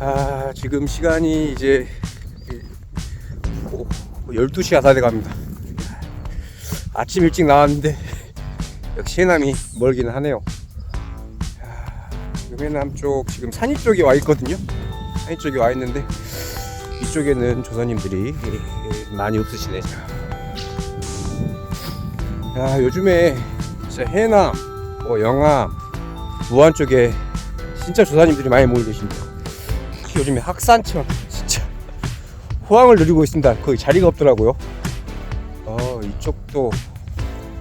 아, 지금 시간이 이제 오, 12시가 다 돼갑니다. 아침 일찍 나왔는데 역시 해남이 멀기는 하네요. 아, 해남 쪽 지금 산이 쪽에 와 있거든요. 산이 쪽에 와 있는데 이쪽에는 조선님들이 많이 없으시네. 야, 요즘에 진짜 해남, 뭐 영암, 무안 쪽에 진짜 조사님들이 많이 모여 계십니다. 요즘에 학산천 진짜 호황을 누리고 있습니다. 거의 자리가 없더라고요. 어 이쪽도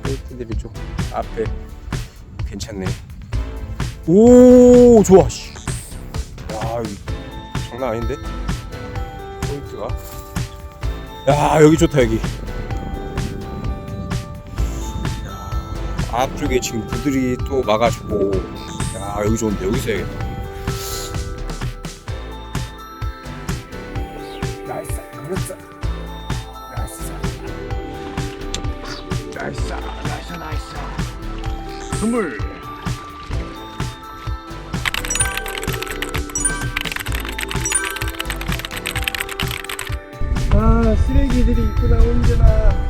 포인트들이 좀 앞에 괜찮네. 오 좋아. 씨. 야 장난 아닌데 포인트가. 야 여기 좋다 여기. 야, 앞쪽에 지금 부들이 또 막아주고. 야 여기 좋은데 여기서 해야겠다. 선물. 아 쓰레기들이 있구나 언제나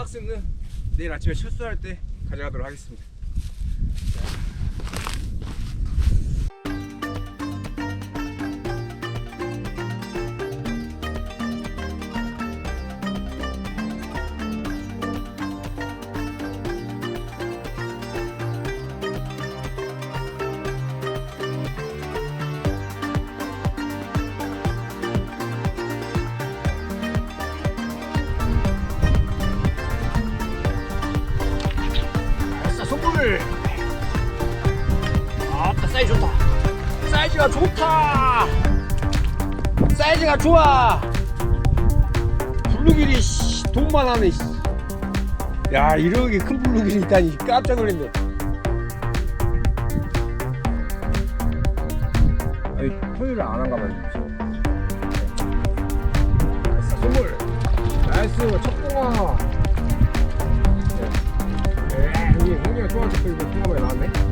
박스는 내일 아침에 철수할 때 가져가도록 하겠습니다. 사이즈 좋다 사이즈가 좋다 사이즈가 좋아 블루길이 씨, 돈만 하네 씨. 야 이렇게 큰 블루길이 있다니 깜짝 놀랐네 아니 토요일에 안 한가 봐요 선물 나이스 첫공아 에 여기 홍기가 좋아졌고 이거 통화에 나왔네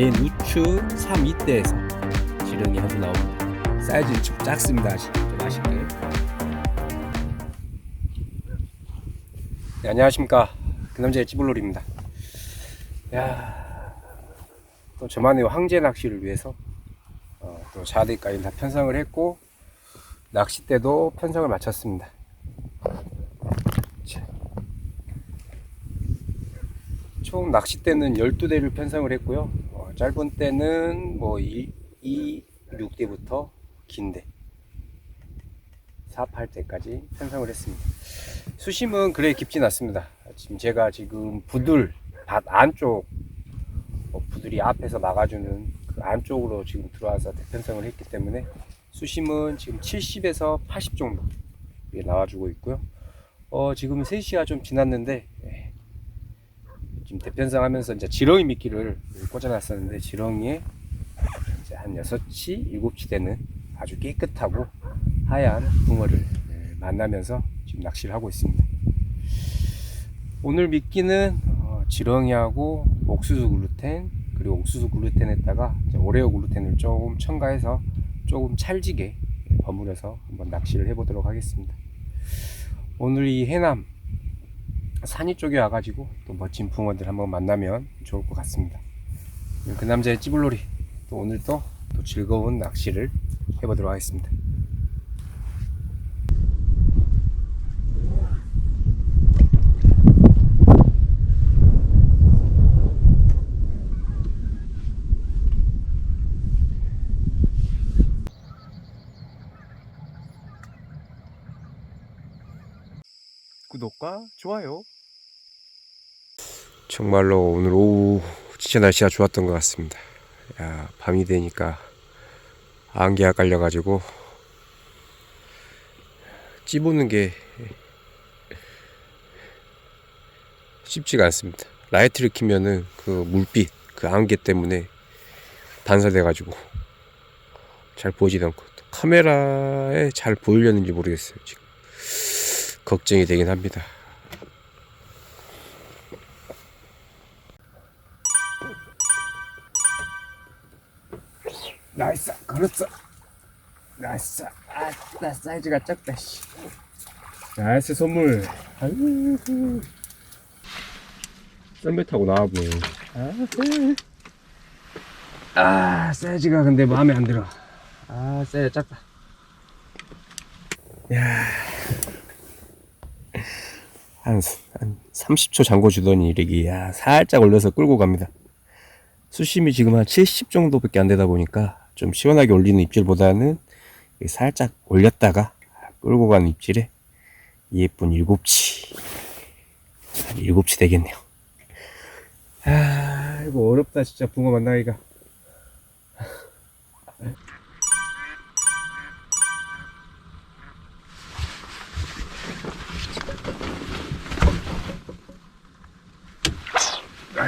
맨 우측 3이대에서 지렁이 한수 나옵니다. 사이즈는 좀 작습니다. 좀 맛있게. 네, 안녕하십니까. 그 남자의 찌불놀입니다. 야, 또 저만의 황제 낚시를 위해서 어, 또 자대까지 다 편성을 했고 낚싯대도 편성을 마쳤습니다. 자. 총 낚싯대는 12대를 편성을 했고요. 어, 짧은 때는 뭐 2, 2, 6대부터 긴대 4, 8대까지 편성을 했습니다. 수심은 그래 깊진 않습니다. 지금 제가 지금 부들 밭 안쪽 어, 부들이 앞에서 막아주는 그 안쪽으로 지금 들어와서 대편성을 했기 때문에 수심은 지금 70에서 80 정도 나와주고 있고요. 어, 지금 3시가 좀 지났는데 예, 지금 대편성 하면서 이제 지렁이 미끼를 꽂아놨었는데 지렁이에 이제 한 6시, 7시 되는 아주 깨끗하고 하얀 붕어를 예, 만나면서 지금 낚시를 하고 있습니다. 오늘 미끼는 어, 지렁이하고 옥수수 글루텐 그리고 옥수수 글루텐에다가 오레오 글루텐을 조금 첨가해서 조금 찰지게 버무려서 한번 낚시를 해보도록 하겠습니다. 오늘 이 해남 산이 쪽에 와가지고 또 멋진 붕어들 한번 만나면 좋을 것 같습니다. 그 남자의 찌불놀이 또 오늘 또, 또 즐거운 낚시를 해보도록 하겠습니다. 구독과 좋아요. 정말로 오늘 오후 진짜 날씨가 좋았던 것 같습니다. 야, 밤이 되니까 안개가 깔려가지고 찌보는 게 쉽지가 않습니다. 라이트를 켜면은 그 물빛, 그 안개 때문에 반사돼가지고 잘 보이지도 않고 또 카메라에 잘 보이려는지 모르겠어요. 지금 걱정이 되긴 합니다. 나이스 걸었어. 나이스 아나 사이즈가 작다 씨. 나이스 선물. 아이고. 썰매 타고 나와보. 아, 아 사이즈가 근데 마음에 안 들어. 아 사이즈 작다. 야. 한, 한 30초 잠궈 주더니 이렇게 야 살짝 올려서 끌고 갑니다. 수심이 지금 한 70 정도밖에 안 되다 보니까 좀 시원하게 올리는 입질보다는 살짝 올렸다가 끌고 가는 입질에 예쁜 일곱치. 한 일곱치 되겠네요. 아 이거 어렵다 진짜. 붕어 만나기가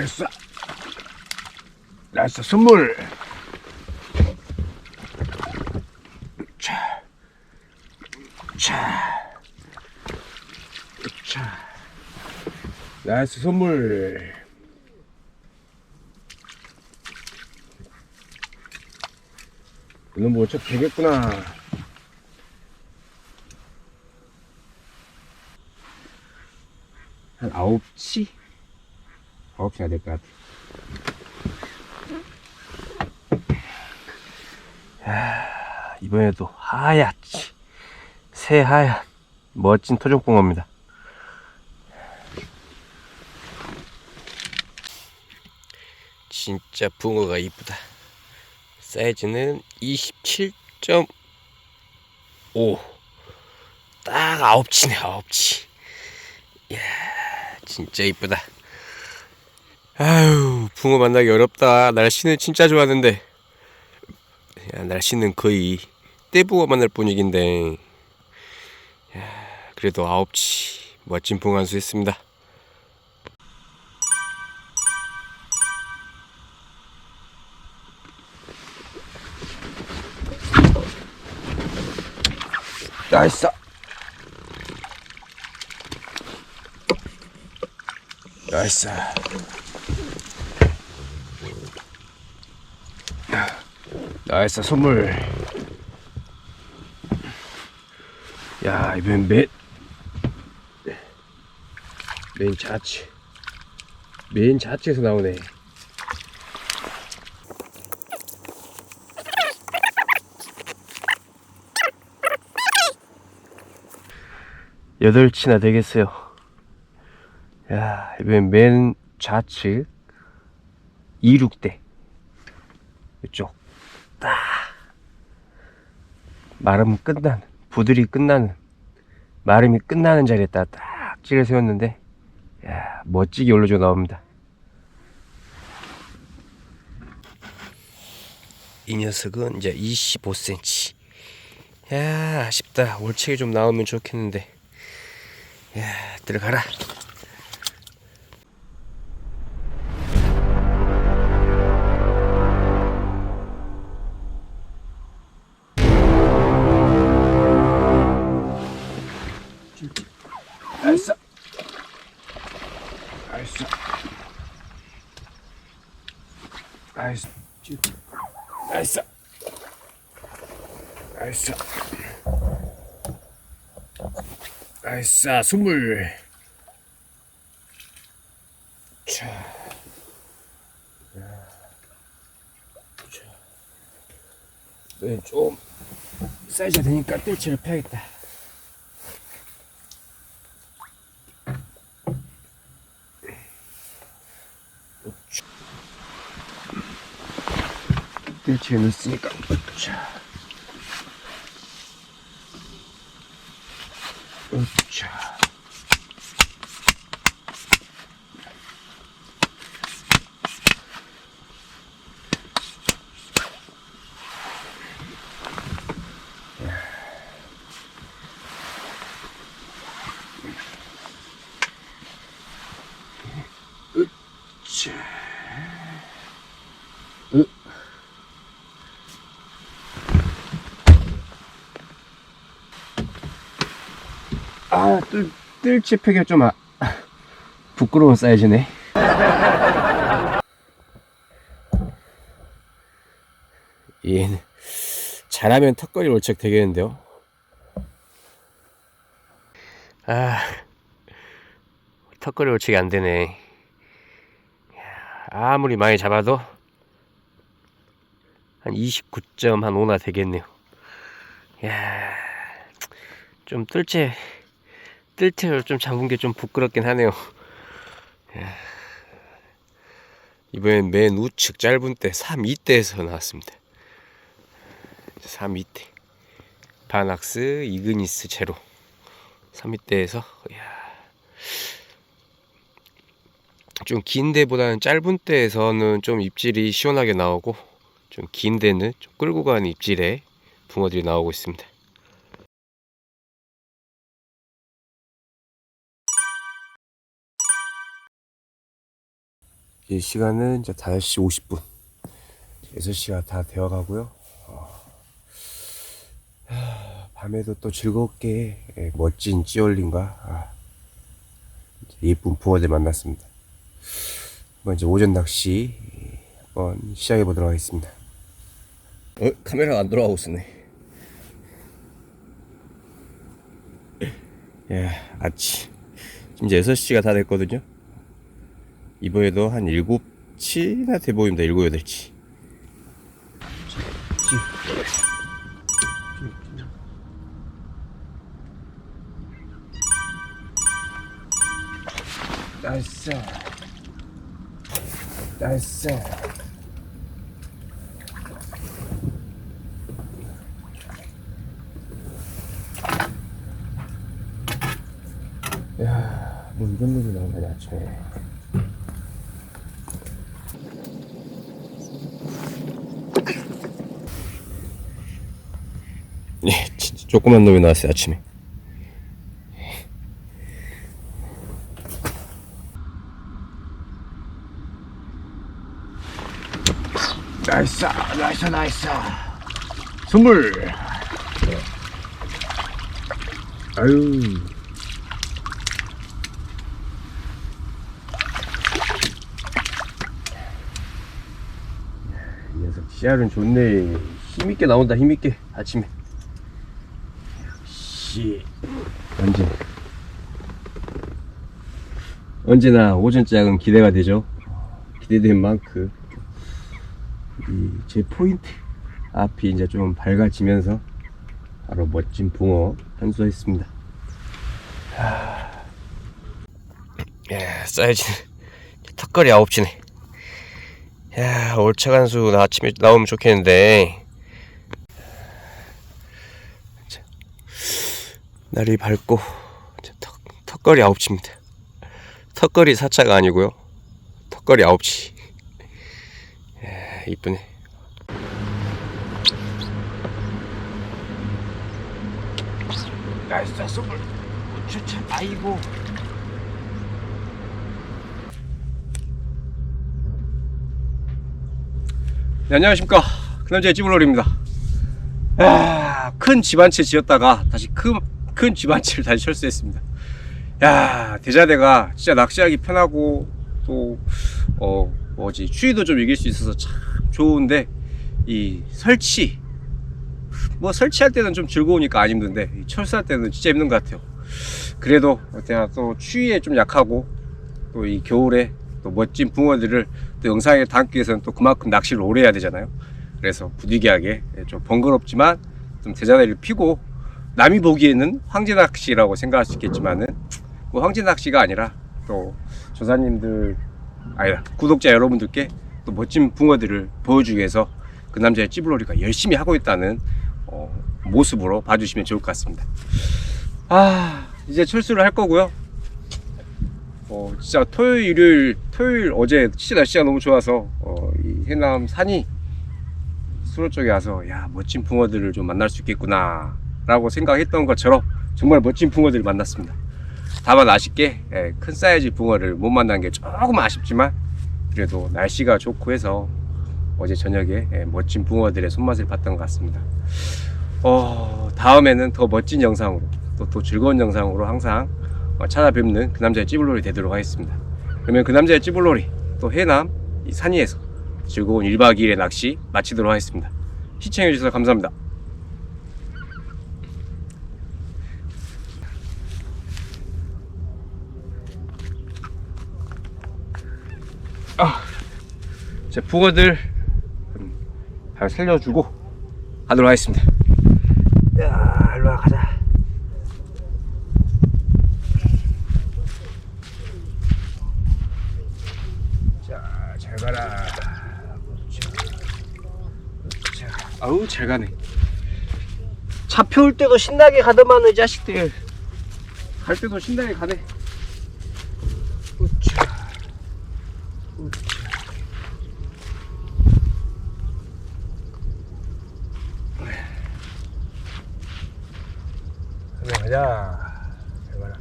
나이스. 나이스 선물. 자, 자, 자, 나이스 선물. 이놈 뭐척 되겠구나. 한 아홉 치? 시가 될것 같아. 이번에도 하얗지. 새하얀 멋진 토종붕어입니다. 진짜 붕어가 이쁘다. 사이즈는 27.5딱 아홉치네 아홉치. 이야 진짜 이쁘다 아유 붕어 만나기 어렵다. 날씨는 진짜 좋았는데. 야, 날씨는 거의 떼부어 만날 뿐이긴데. 야, 그래도 아홉치 멋진 봉안수 했습니다. 나이스. 나이스 나이스 선물. 야 이번 맨, 맨 자체 맨 자체에서 나오네. 여덟치나 되겠어요. 야 이번 맨 좌측 26대. 이쪽 딱 마름 끝나는 부들이 끝나는 마름이 끝나는 자리에다 딱 찌를 세웠는데 야 멋지게 올려줘 나옵니다. 이 녀석은 이제 25cm 야 아쉽다. 올챙이 좀 나오면 좋겠는데. 야 들어가라 나이스 선물 자. 네, 좀 사이즈가 되니까 뜰채를 펴야겠다. 뜰채에 넣었으니까. 자 으차. 뜰, 뜰채 패기가 좀 아, 부끄러운 사이즈네. 얘는 잘하면 턱걸이 월척 되겠는데요. 아, 턱걸이 월척이 안 되네. 아무리 많이 잡아도 한 29.5나 되겠네요. 야, 좀 뜰채 뜰채를 좀 잡은 게 좀 부끄럽긴 하네요. 야, 이번엔 맨 우측 짧은 때 3.2대에서 나왔습니다. 3.2대 바낙스 이그니스 제로 3.2대에서 좀 긴 데보다는 짧은 때에서는 좀 입질이 시원하게 나오고 좀 긴 데는 좀 끌고 가는 입질에 붕어들이 나오고 있습니다. 이 시간은 이제 5시 50분. 6시가 다 되어 가고요. 어, 하, 밤에도 또 즐겁게 예, 멋진 찌올림과 아, 예쁜 붕어들 만났습니다. 한번 이제 오전 낚시 한번 시작해 보도록 하겠습니다. 어, 카메라가 안 돌아가고 있었네. 예, 아침. 지금 이제 6시가 다 됐거든요. 이번에도 한 7시나 돼 보입니다. 7, 8시. 나이스. 나이스. 야, 뭐 이런 놈이 나온다니 아침에. 예, 진짜 조그만 놈이 나왔어요 아침에. 나이스, 나이스, 나이스. 선물. 아유. 이 녀석 씨알은 좋네. 힘있게 나온다, 힘있게. 아침에. 씨. 언제. 언제나 오전 짝은 기대가 되죠. 기대된 만큼. 이제 포인트 앞이 이제 좀 밝아지면서 바로 멋진 붕어 한수했습니다. 야, 사이즈 턱걸이 아홉치네. 야, 올차간수 나 아침에 나오면 좋겠는데. 자, 날이 밝고 자, 턱, 턱걸이 아홉치입니다. 턱걸이 사차가 아니고요. 턱걸이 아홉치. 야, 이쁘네. 나이스, 선물. 추천. 아이고. 네, 안녕하십니까. 그 남자의 찌블롤입니다. 아, 큰 집안채 지었다가 다시 큰, 큰 집안채를 다시 철수했습니다. 야, 대자대가 진짜 낚시하기 편하고 또, 어, 뭐지, 추위도 좀 이길 수 있어서 참 좋은데, 이 설치, 뭐 설치할 때는 좀 즐거우니까 안 힘든데, 이 철수할 때는 진짜 힘든 것 같아요. 그래도 제가 또 추위에 좀 약하고, 또 이 겨울에 또 멋진 붕어들을 또 영상에 담기 위해서는 또 그만큼 낚시를 오래 해야 되잖아요. 그래서 부득이하게 좀 번거롭지만 좀 대자대를 피고 남이 보기에는 황제 낚시라고 생각할 수 있겠지만은 뭐 황제 낚시가 아니라 또 조사님들 아니다 구독자 여러분들께 또 멋진 붕어들을 보여주기 위해서 그 남자의 찌블로리가 열심히 하고 있다는 어, 모습으로 봐주시면 좋을 것 같습니다. 아 이제 철수를 할 거고요. 어, 진짜 토요일, 일요일, 토요일 어제 진짜 날씨가 너무 좋아서 어, 이 해남 산이 수로 쪽에 와서 야 멋진 붕어들을 좀 만날 수 있겠구나 라고 생각했던 것처럼 정말 멋진 붕어들을 만났습니다. 다만 아쉽게 예, 큰 사이즈 붕어를 못 만난 게 조금 아쉽지만 그래도 날씨가 좋고 해서 어제 저녁에 예, 멋진 붕어들의 손맛을 봤던 것 같습니다. 어, 다음에는 더 멋진 영상으로 또, 또 즐거운 영상으로 항상 어, 찾아뵙는 그 남자의 찌불놀이 되도록 하겠습니다. 그러면 그 남자의 찌불놀이 또 해남 이 산위에서 즐거운 1박 2일의 낚시 마치도록 하겠습니다. 시청해주셔서 감사합니다. 아, 제 북어들 음, 잘 살려주고 가도록 하겠습니다. 야, 일로 와 가자. 자, 잘 가라. 자, 아우 잘 가네. 잡혀올 때도 신나게 가더만 이 자식들. 갈 때도 신나게 가네. 우차. 가자, 가자. 잘 가라.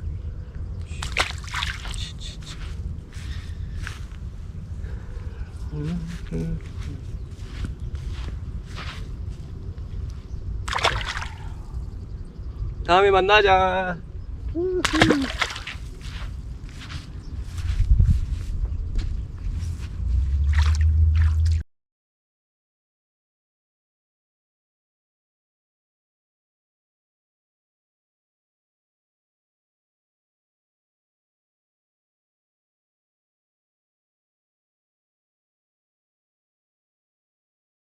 다음에 만나자.